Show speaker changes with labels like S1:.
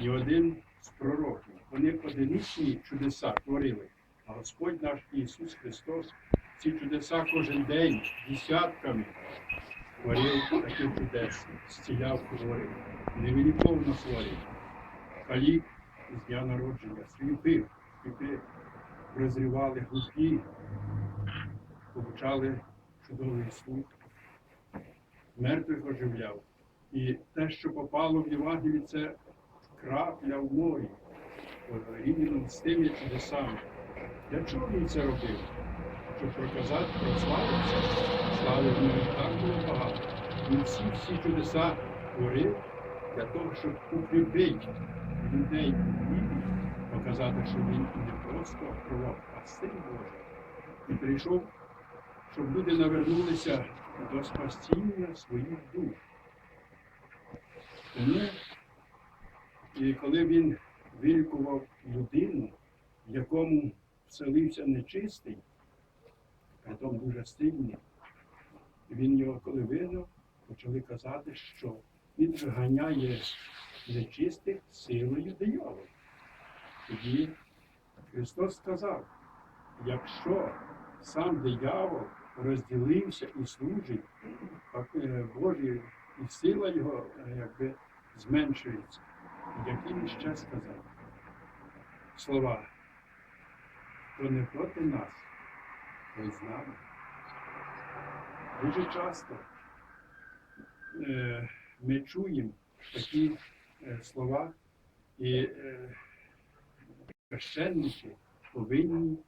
S1: і один з пророків. Вони одиничні чудеса творили. А Господь наш Ісус Христос ці чудеса кожен день десятками творив такі чудесні, зціляв хворих, невеликовно хворих, калік з дня народження, сліпих, сліпих, розривали глухі, получали чудовий слух, мертвих оживляв. І те, що попало в Євангелії, це крапля в морі, рівно з тими чудесами. Для чого він це робив? Щоб проказати, прославитися. Слави в нього так було багато. Він всі всі чудеса творив для того, щоб укріпити людей у вірі, показати, що він не просто пророк, а син Божий. І прийшов, щоб люди навернулися до спасіння своїх душ. Тому, і коли він вилікував людину, в якому вселився нечистий, притом дуже сильний, він його коли вигнав, почали казати, що він виганяє нечистих силою диявола. Тоді Христос сказав, якщо сам диявол розділився і служить, а, е, і сила його е, якби зменшується. Як він ще сказав слова, то не проти нас, то з нами. Дуже часто е, ми чуємо такі е, слова, і е, священники повинні